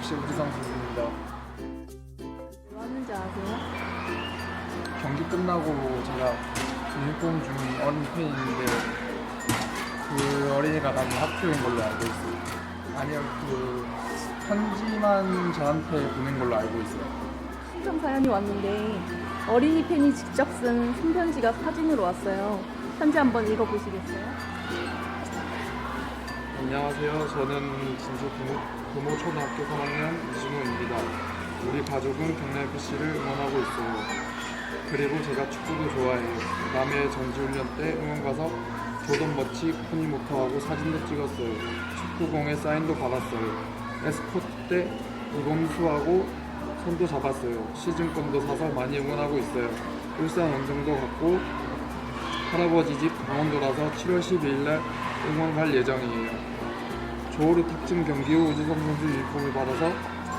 FC 우지성 선수입니다. 뭐 하는지 아세요? 경기 끝나고 제가 유니폼 준 어린 팬인데 그 어린이가 다닌 학교인 걸로 알고 있어요. 아니요, 그 편지만 저한테 보낸 걸로 알고 있어요. 신청 사연이 왔는데 어린이 팬이 직접 쓴 손편지가 사진으로 왔어요. 편지 한번 읽어보시겠어요? 안녕하세요. 저는 진주 부모, 부모초등학교 3학년 이진호입니다. 우리 가족은 경남 FC를 응원하고 있어요. 그리고 제가 축구도 좋아해요. 남해 전지훈련 때 응원 가서 조던 멋지 코니 모터하고 사진도 찍었어요. 축구공에 사인도 받았어요. 에스코트 때 우범수하고 손도 잡았어요. 시즌권도 사서 많이 응원하고 있어요. 울산 원정도 갔고 할아버지 집 강원도 라서 7월 12일 날 응원 갈 예정이에요. 조호르 탁진 경기 후 우주성 선수 유니폼을 받아서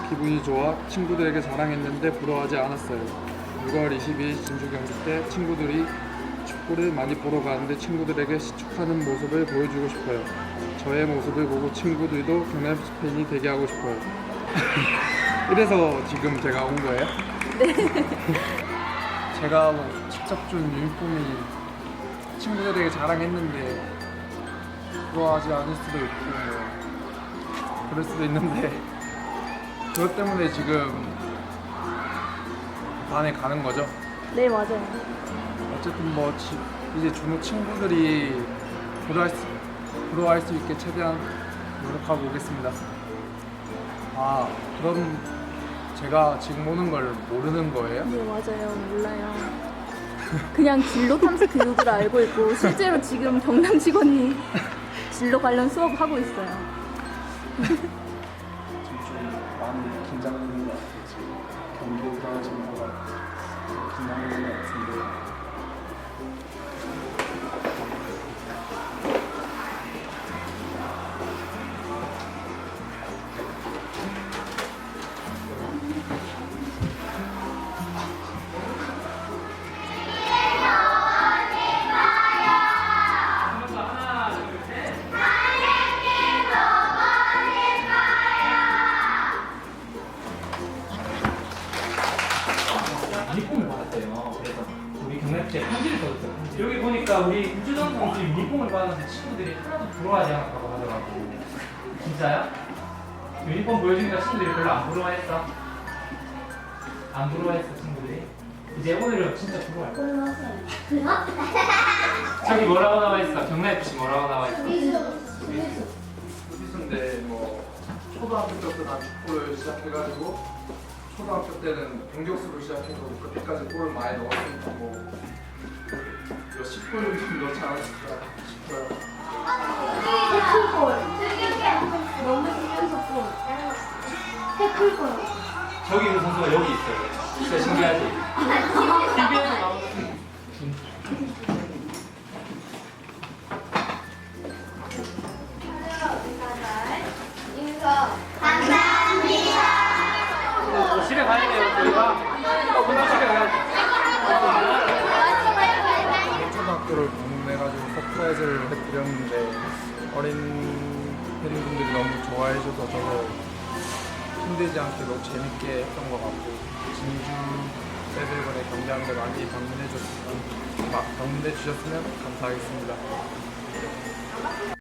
기분이 좋아 친구들에게 자랑했는데 부러워하지 않았어요. 6월 22일 진주 경기 때 친구들이 축구를 많이 보러 가는데 친구들에게 시축하는 모습을 보여주고 싶어요. 저의 모습을 보고 친구들도 경남 팬이 되게 하고 싶어요. 이래서 지금 제가 온 거예요? 네. 제가 뭐 직접 준 유니폼이 친구들에게 자랑했는데 부러워하지 않을 수도 있고 뭐 그럴 수도 있는데 그것 때문에 지금 반에 가는 거죠. 네, 맞아요. 어쨌든 뭐 지- 이제 준호 친구들이 부러워할 수, 부러워할 수 있게 최대한 노력하고 오겠습니다. 아 그럼 제가 지금 오는 걸 모르는 거예요? 네, 맞아요. 몰라요. 그냥 진로 탐색 교육을 알고 있고 실제로 지금 경남 직원이 진로 관련 수업 하고 있어요. 지금 좀 많이 긴장되는 것 같아요. 지금 들어가시는 거가 긴장되는 것 같은데. 경남시에 편지를 써줬어요. 여기 보니까 우리 우주정 선수 유니폼을 받았는데 친구들이 하나도 부러워하지 않았다고 하더라고. 진짜야? 유니폼 보여주니까 친구들이 별로 안 부러워했어? 안 부러워했어 친구들이? 이제 오늘은 진짜 부러워할 거야. 저기 뭐라고 나와 있어? 경남FC 뭐라고 나와 있어? 수비수인데 뭐 초등학교 때부터 난 축구를 시작해가지고 초등학교 때는 공격수로 시작해서 그때까지 골을 많이 넣었으니까 뭐 몇십 골 정도 넣지 않았을까 싶어요. 태클골. 너무 골. 태클골. 저기 있는 선수가 여기 있어요. 진짜 신기하지? TV에서 나오는 어, 집에 가야 돼요, 저희가. 어, 금방 집에 가야지. 초등학교를 방문해가지고 서프라이즈를 해드렸는데 어린 팬분들이 너무 좋아해줘서 저도 힘들지 않게 너무 재밌게 했던 것 같고 진주 세들번의 경기하는데 많이 방문해 줬으면 방문해 주셨으면 감사하겠습니다.